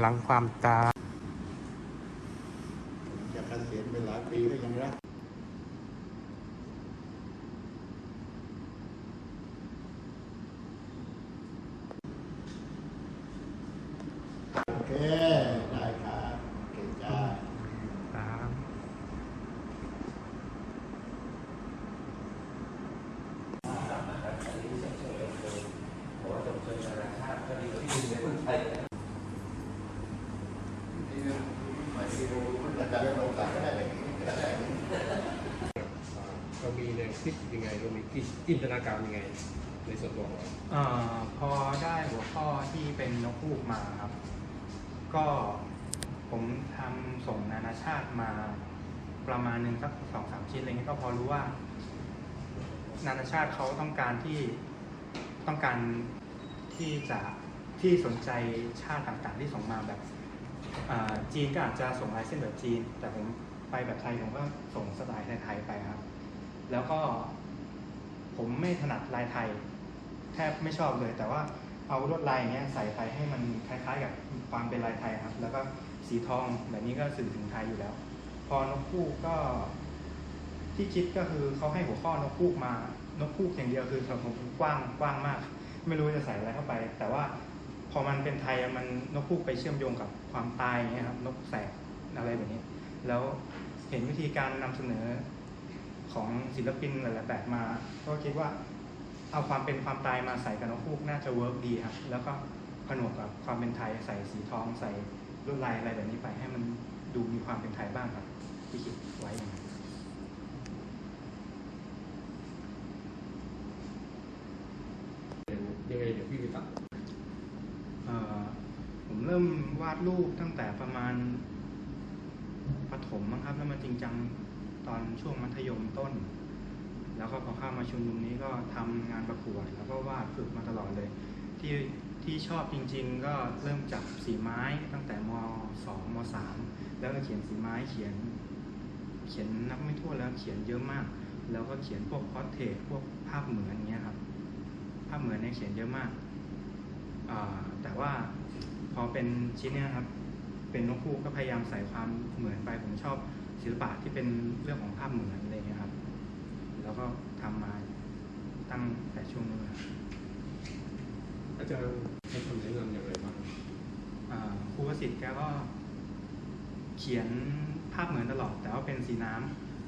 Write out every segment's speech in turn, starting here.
หลังความตาย จะเกษียณไปหลายปีก็ยังรักโอเค ได้ครับโอเคจ้า ตาม อาจารย์ลงสายก็ได้เลย เรามีแนว คิดยังไงเรามีจินตนาการยังไง ในส่วนตัวของเราเอ่อพอได้หัวข้อที่เป็นนกฮูกมาครับ ก็ผมทำส่งนานาชาติมาประมาณหนึ่งสักสองสามชิ้นอะไรเงี้ยก็พอรู้ว่า นานาชาติเขาต้องการที่ต้องการที่จะที่สนใจชาติต่างๆ ที่ส่งมาแบบอ่าจีนก็อาจจะส่งลายเส้นแบบจีน แต่ผมไปแบบไทยผมก็ส่งสไตล์ไทยๆไปครับ แล้วก็ผมไม่ถนัดลายไทย แทบไม่ชอบเลย แต่ว่าเอาลวดลายอย่างเงี้ยใส่ไปให้มันคล้ายๆ กับความเป็นลายไทยครับ แล้วก็สีทองแบบนี้ก็สื่อถึงไทยอยู่แล้ว พอนกคู่ก็ ที่คิดก็คือเขาให้หัวข้อนกคูกมานกคูกอย่างเดียวคือสำหรับผมกว้างกว้างมาก ไม่รู้จะใส่อะไรเข้าไป แต่ว่าพอมันเป็นไทยมันนกคูกไปเชื่อมโยงกับความตายอย่างเงี้ยครับนกแสกอะไรแบบนี้ แล้วเห็นวิธีการนำเสนอ ของศิลปินหลายๆแบบมา ก็คิดว่าเอาความเป็นความตายมาใส่กับนกคูกน่าจะเวิร์กดีครับ แล้วก็ผนวกกับความเป็นไทยใส่สีทองใส่ลวดลายอะไรแบบนี้ไปให้มันดูมีความเป็นไทยบ้างครับที่คิดไว้อย่างนั้นยังไงเดี๋ยวพี่ไปตัดเอ่อผมเริ่มวาดรูปตั้งแต่ประมาณประถมมั้งครับ แล้วมาจริงจังตอน ช่วงมัธยมต้น แล้วก็พอเข้ามาชุมนุมนี้ก็ทำงานประกวดแล้วก็วาดฝึกมาตลอดเลย ที่ที่ชอบจริง ๆ ก็เริ่มจากสีไม้ตั้งแต่มสองมสามแล้วก็เขียนสีไม้เขียน เขียนนับไม่ถ้วแล้วเขียนเยอะมาก แล้วก็เขียนพวกพอร์เทรตพวกภาพเหมือนอย่างเงี้ยครับภาพเหมือนเนี่ยเขียนเยอะมากแต่ว่าพอเป็นชิ้นเนี้ยครับ เป็นนกคู่ก็พยายามใส่ความเหมือนไปผมชอบ ศิลปะที่เป็นเรื่องของภาพเหมือนอะไรเงี้ยครับ แล้วก็ทำมาตั้งแต่ช่วงนู้นครับอาจารย์ให้คำแนะนำอย่างไรบ้างอ่าครูประสิทธิ์แกก็เขียนภาพเหมือนตลอด แต่ว่าเป็นสีน้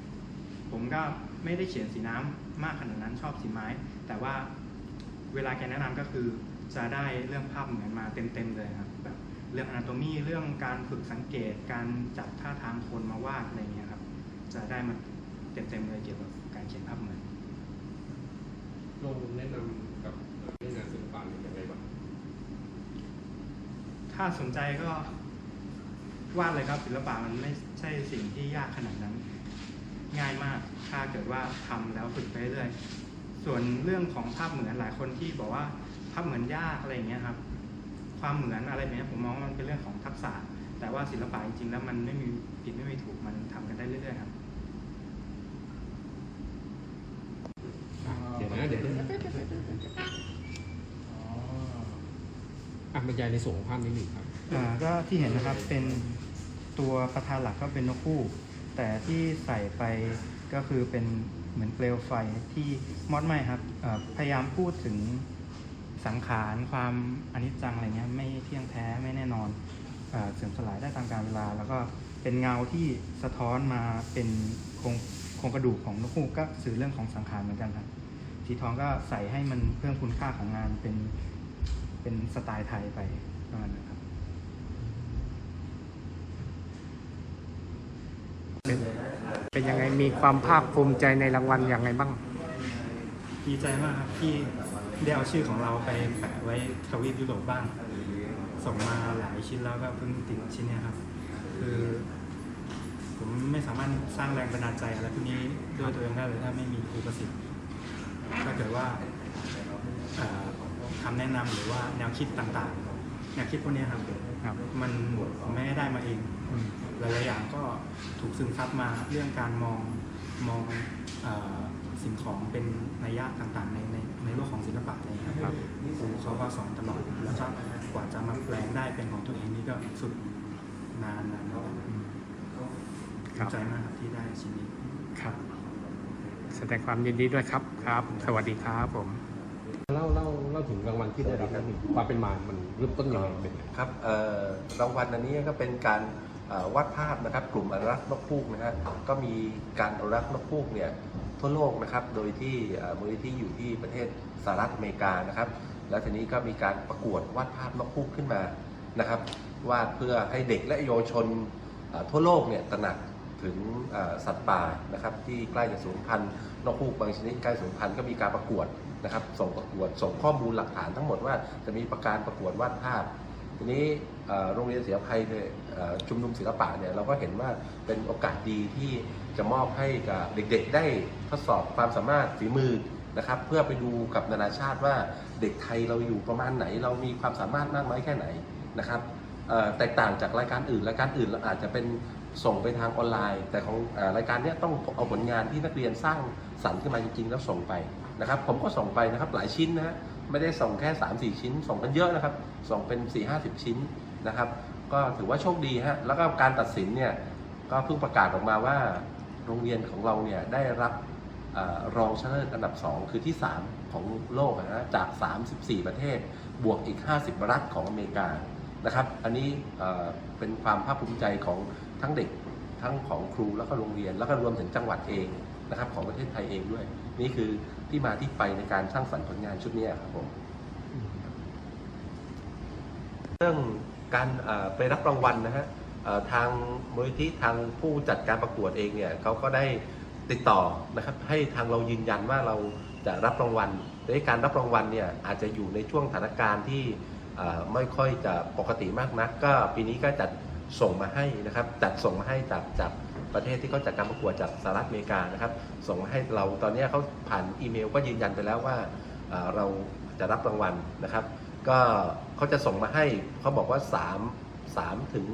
ำผมก็ไม่ได้เขียนสีน้ำมากขนาดนั้นชอบสีไม้ แต่ว่าเวลาแกแนะนำก็คือจะได้เรื่องภาพเหมือนมาเต็มๆเลยครับแบบ เรื่อง anatomy เรื่องการฝึกสังเกตการจับท่าทางคนมาวาดอะไรเงี้ยครับ จะได้มาเต็มๆเลยเกี่ยวกับการเขียนภาพเหมือนเราแนะนำกับเรื่องงานศิลปะอย่างไรบ้างถ้าสนใจก็วาดเลยครับศิลปะมันไม่ใช่สิ่งที่ยากขนาดนั้น ง่ายมากถ้าเกิดว่าทำแล้วฝึกไปเรื่อยๆส่วนเรื่องของภาพเหมือนหลายคนที่บอกว่าภาพเหมือนยากอะไรอย่างเงี้ยครับ ความเหมือนอะไรแบบเนี้ยผมมองว่ามันเป็นเรื่องของทักษะ แต่ว่าศิลปะจริงๆแล้วมันไม่มีผิดไม่มีถูกมันทำกันได้เรื่อยๆครับเดี๋ยวนะเดี๋ยวนะอะบรรยายในส่วนของภาพนิดหนึ่งครับอ่าก็ที่เห็นนะครับเป็นตัวประธานหลักก็เป็นนกคู่ แต่ที่ใส่ไปก็คือเป็นเหมือนเปลวไฟที่มอดไม่ครับเอ่อพยายามพูดถึง สังขารความอนิจจังอะไรเงี้ยไม่เที่ยงแท้ไม่แน่นอนเอ่อเสื่อมสลายได้ตามกาลเวลา แล้วก็เป็นเงาที่สะท้อนมาเป็นโครงโครงกระดูกของนกคู่ก็สื่อเรื่องของสังขารเหมือนกันครับสีทองก็ใส่ให้มันเพิ่มคุณค่าของงานเป็นเป็นสไตล์ไทยไปประมาณนั้นครับเป็นยังไงมีความภาคภูมิใจในรางวัลอย่างไรบ้างดีใจมากครับที่ ได้เอาชื่อของเราไปแปะไว้ทวีปยุโรปบ้าง ส่งมาหลายชิ้นแล้วก็เพิ่งติดชิ้นเนี้ยครับ คือ ผมไม่สามารถสร้างแรงบันดาลใจอะไรพวกนี้ด้วยตัวเองได้เลยถ้าไม่มีครูประสิทธิ์ถ้าเกิดว่าเอ่อคำแนะนำหรือว่าแนวคิดต่างๆ แนวคิดพวกเนี้ยครับครับ มันผมไม่ได้มาเองอืมหลายๆอย่างก็ถูกซึมซับมาเรื่องการมองมองเออ สิ่งของเป็นนัยยะต่างๆ ในในในโลกของศิลปะอะไรอย่างเงี้ยครับครูเขาก็สอนตลอดแล้วก็กว่าจะมาแปลงได้เป็นของตัวเองนี่ก็ก็ฝึกนานนานแล้วครับใจมากครับที่ได้ชิ้นนี้ครับ แสดงความยินดีด้วยครับครับ สวัสดีครับผมเล่าเล่าเล่าถึงรางวัลที่ได้รับนิดนึงความเป็นมา มันเริ่มต้นยังไงเป็นไงครับเอ่อรางวัลอันนี้ก็เป็นการเอ่อวาดภาพนะครับ กลุ่มอนุรักษ์นกฮูกนะฮะก็มีการอนุรักษ์นกฮูกเนี่ย ทั่วโลกนะครับ โดยที่เอ่อมูลนิธิอยู่ที่ประเทศสหรัฐอเมริกานะครับ แล้วทีนี้ก็มีการประกวดวาดภาพนกฮูกขึ้นมานะครับวาดเพื่อให้เด็กและเยาวชนทั่วโลกเนี่ยตระหนักถึงสัตว์ป่านะครับที่ใกล้จะสูญพันธุ์นกฮูกบางชนิดใกล้สูญพันธุ์ก็มีการประกวดนะครับ ส่งประกวดส่งข้อมูลหลักฐานทั้งหมดว่าจะมีประการประกวดวาดภาพ ทีนี้ โรงเรียนศิลปภัยเนี่ยชุมนุมศิลปะเนี่ยเราก็เห็นว่าเป็นโอกาสดีที่จะมอบให้กับเด็กๆ ได้ทดสอบความสามารถฝีมือนะครับเพื่อไปดูกับนานาชาติว่าเด็กไทยเราอยู่ประมาณไหน เรามีความสามารถมากน้อยแค่ไหนนะครับแตกต่างจากรายการอื่นรายการอื่นเราอาจจะเป็นส่งไปทางออนไลน์ แต่ของอรายการนี้ต้องเอาผลงานที่นักเรียนสร้างสรรค์ขึ้นมาจริงๆแล้วส่งไปนะครับผมก็ส่งไปนะครับหลายชิ้นนะฮะไม่ได้ส่งแค่ 3 4 ชิ้น ส่งกันเยอะนะครับส่งเป็น 4 5 0 ชิ้น นะครับ ก็ถือว่าโชคดีฮะแล้วก็การตัดสินเนี่ยก็เพิ่งประกาศออกมาว่าโรงเรียนของเราเนี่ยได้รับอรองชนะเลิศอันดับ 2 คือที่ 3 ของโลกนะฮะจาก 34 ประเทศ บวกอีก 50 รัฐของอเมริกานะครับ อันนี้เป็นความภาคภูมิใจของทั้งเด็กทั้งของครูแล้วก็โรงเรียน แล้วก็รวมถึงจังหวัดเองนะครับ ของประเทศไทยเองด้วย นี่คือที่มาที่ไปในการสร้างสรรค์ผลงานชุดนี้ครับผมเรื่อง การไปรับรางวัลนะฮะทางมูลนิธิทางผู้จัดการประกวดเองเนี่ยเขาก็ได้ติดต่อนะครับให้ทางเรายืนยันว่าเราจะรับรางวัลในการรับรางวัลเนี่ยอาจจะอยู่ในช่วงสถานการณ์ที่ไม่ค่อยจะปกติมากนัก ก็ปีนี้ก็จัดส่งมาให้นะครับจัดส่งมาให้จากจากประเทศที่เขาจัดการประกวดจากสหรัฐอเมริกานะครับ ส่งมาให้เราตอนนี้เขาผ่านอีเมลก็ยืนยันไปแล้วว่าเอ่อเราจะรับรางวัลนะครับ ก็เขาจะส่งมาให้เขาบอกว่า3 3ถึง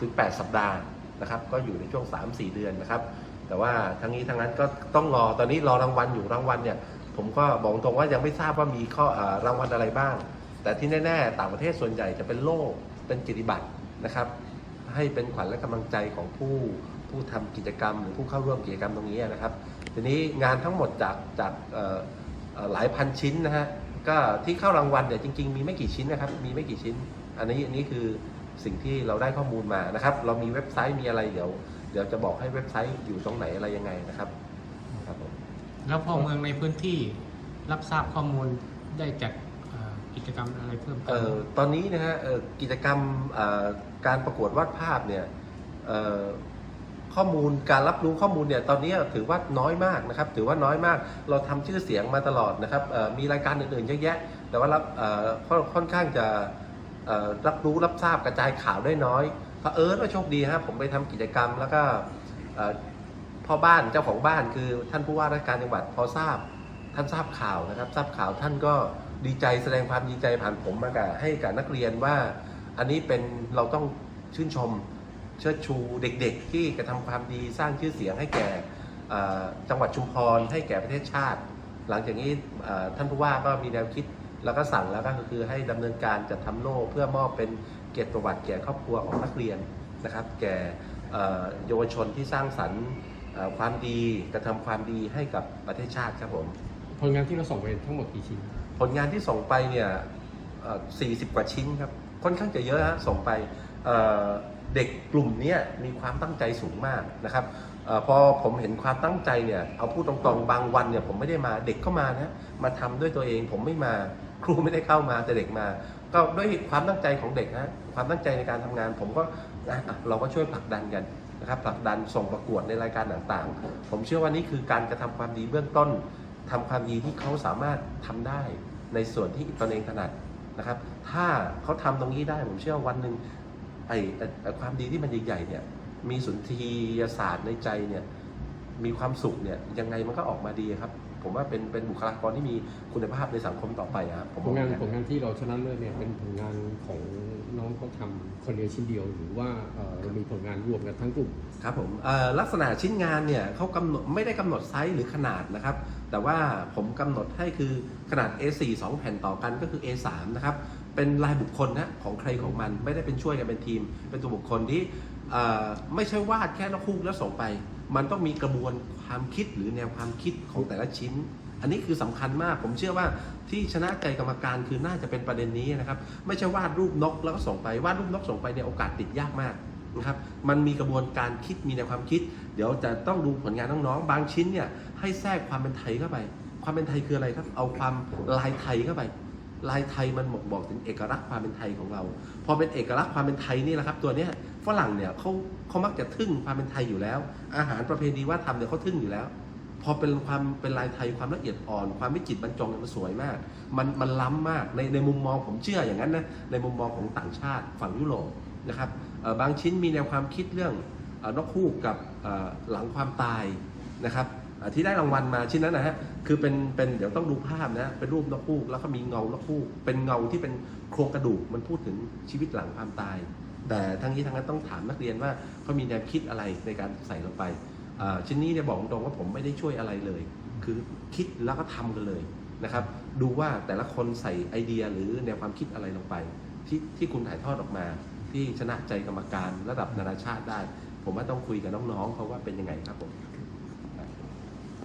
ถึง 8 สัปดาห์นะครับ ก็อยู่ในช่วง 3-4 เดือนนะครับ แต่ว่าทั้งนี้ทั้งนั้นก็ต้องรอตอนนี้รอรางวัลอยู่รางวัลเนี่ย ผมก็บอกตรงว่ายังไม่ทราบว่ามีข้ออรางวัลอะไรบ้าง แต่ที่แน่ๆ ต่างประเทศส่วนใหญ่จะเป็นโล่เป็นกิติบัตรนะครับ ให้เป็นขวัญและกำลังใจของผู้ผู้ทำกิจกรรมหรือผู้เข้าร่วมกิจกรรมตรงนี้นะครับ ทีนี้งานทั้งหมดจากจากหลายพันชิ้นนะฮะ ก็ที่เข้ารางวัลเนี่ยจริง ๆ มีไม่กี่ชิ้นนะครับ มีไม่กี่ชิ้น อันนี้อันนี้คือสิ่งที่เราได้ข้อมูลมานะครับ เรามีเว็บไซต์มีอะไรเดี๋ยว เดี๋ยวจะบอกให้เว็บไซต์อยู่ตรงไหนอะไรยังไงนะครับครับผมแล้วพอเมืองในพื้นที่รับทราบข้อมูลได้จัดเอ่อกิจกรรมอะไรเพิ่มเติเอ่มอตอนนี้นะฮะเอ่อกิจกรรมเอ่อการประกวดวาดภาพเนี่ยเอ่อ ข้อมูลการรับรู้ข้อมูลเนี่ยตอนนี้ถือว่าน้อยมากนะครับ ถือว่าน้อยมาก เราทำชื่อเสียงมาตลอดนะครับมีรายการอื่นๆเยอะแยะ แต่ว่ารับค่อนข้างจะรับรู้รับทราบกระจายข่าวได้น้อยเผอิญว่าโชคดีฮะผมไปทำกิจกรรมแล้วก็พ่อบ้านเจ้าของบ้านคือท่านผู้ว่าราชการจังหวัดพอทราบ ท่านทราบข่าวนะครับ ทราบข่าวท่านก็ดีใจแสดงความดีใจผ่านผมมากับให้กับนักเรียนว่า อันนี้เป็นเราต้องชื่นชม เชิดชูเด็กๆ ที่กระทำความดีสร้างชื่อเสียงให้แก่เอ่อจังหวัดชุมพรให้แก่ประเทศชาติ หลังจากนี้เอ่อท่านผู้ว่าก็มีแนวคิดแล้วก็สั่งแล้วก็คือให้ดำเนินการจัดทำโล่เพื่อมอบเป็นเกียรติประวัติแก่ครอบครัวของนักเรียนนะครับ แก่เอ่อเยาวชนที่สร้างสรรค์เอ่อความดีกระทำความดีให้กับประเทศชาติครับผมผลงานที่เราส่งไปทั้งหมดกี่ชิ้น ผลงานที่ส่งไปเนี่ยเอ่อ40 กว่าชิ้นครับค่อนข้างจะเยอะฮะส่งไป เด็กกลุ่มนี้มีความตั้งใจสูงมากนะครับออพอผมเห็นความตั้งใจเนี่ยเอาพูดตรงๆบางวันเนี่ยผมไม่ได้มาเด็กเข้ามานะมาทำด้วยตัวเองผมไม่มาครูไม่ได้เข้ามาแต่เด็กมา ก็ด้วยความตั้งใจของเด็กนะความตั้งใจในการทำงาน ผมก็นะเราก็ช่วยผลักดันกันนะครับผลักดันส่งประกวดในรายการต่างๆ ผมเชื่อว่านี่คือการกระทำความดีเบื้องต้นทำความดีที่เขาสามารถทำได้ในส่วนที่ตนเองถนัดนะครับ ถ้าเขาทำตรงนี้ได้ผมเชื่อวันหนึ่ง อ้ไอ้ไอ้ความดีที่มันใหญ่ๆเนี่ยมีสุนทรียศาสตร์ในใจเนี่ยมีความสุขเนี่ยยังไงมันก็ออกมาดีครับ ผมว่าเป็นเป็นบุคลากรที่มีคุณภาพในสังคมต่อไปอะครับผมผลงานว่อย่ผลงานที่เราชนะเลิศเนี่ยเป็นผลงานของน้องเขาทำคนเดียวชิ้นเดียว หรือว่าเอ่อเรามีผลงานรวมกันทั้งกลุ่มครับผมเอ่อลักษณะชิ้นงานเนี่ยเขากำหนดไม่ได้กำหนดไซส์หรือขนาดนะครับ แต่ว่าผมกำหนดให้คือขนาด A4 2 แผ่นต่อกันก็คือ A3 นะครับ เป็นรายบุคคลนะของใครของมันไม่ได้เป็นช่วยกันเป็นทีม เป็นตัวบุคคลที่ไม่ใช่วาดแค่นกคู่แล้วส่งไป มันต้องมีกระบวนความคิดหรือแนวความคิดของแต่ละชิ้น อันนี้คือสำคัญมากผมเชื่อว่าที่ชนะใจกรรมการคือน่าจะเป็นประเด็นนี้นะครับ ไม่ใช่วาดรูปนกแล้วก็ส่งไปวาดรูปนกส่งไปเนี่ยโอกาสติดยากมากนะครับมันมีกระบวนการคิดมีแนวความคิด เดี๋ยวจะต้องดูผลงานน้องๆบางชิ้นเนี่ยให้แทรกความเป็นไทยเข้าไป ความเป็นไทยคืออะไรครับ เอาความลายไทยเข้าไป ลายไทยมันบอกบอกถึงเอกลักษณ์ความเป็นไทยของเรา พอเป็นเอกลักษณ์ความเป็นไทยนี่แหละครับ ตัวเนี้ยฝรั่งเนี่ยเขาเขามักจะทึ่งความเป็นไทยอยู่แล้ว อาหารประเพณีวัฒนธรรมเนี่ยเขาทึ่งอยู่แล้ว พอเป็นความเป็นลายไทยความละเอียดอ่อน ความวิจิตรบรรจงมันสวยมาก มันมันล้ำมากในในมุมมองผมเชื่ออย่างนั้นนะในมุมมองของต่างชาติฝั่งยุโรปนะครับบางชิ้นมีแนวความคิดเรื่องอนกฮูกกับหลังความตายนะครับ ที่ได้รางวัลมาชิ้นนั้นนะฮะคือเป็นเป็นเดี๋ยวต้องดูภาพนะเป็นรูปนกฮูกแล้วก็มีเงานกฮูกเป็นเงาที่เป็นโครงกระดูกมันพูดถึงชีวิตหลังความตาย แต่ทั้งนี้ทั้งนั้นต้องถามนักเรียนว่าเขามีแนวคิดอะไรในการใส่ลงไปชิ้นนี้เนี่ยบอกตรงว่าผมไม่ได้ช่วยอะไรเลย คือคิดแล้วก็ทำกันเลยนะครับดูว่าแต่ละคนใส่ไอเดียหรือแนวความคิดอะไรลงไป ที่ที่คุณถ่ายทอดออกมา ที่ชนะใจกรรมการระดับนานาชาติได้ ผมว่าต้องคุยกับน้องๆเขาว่าเป็นยังไงครับผม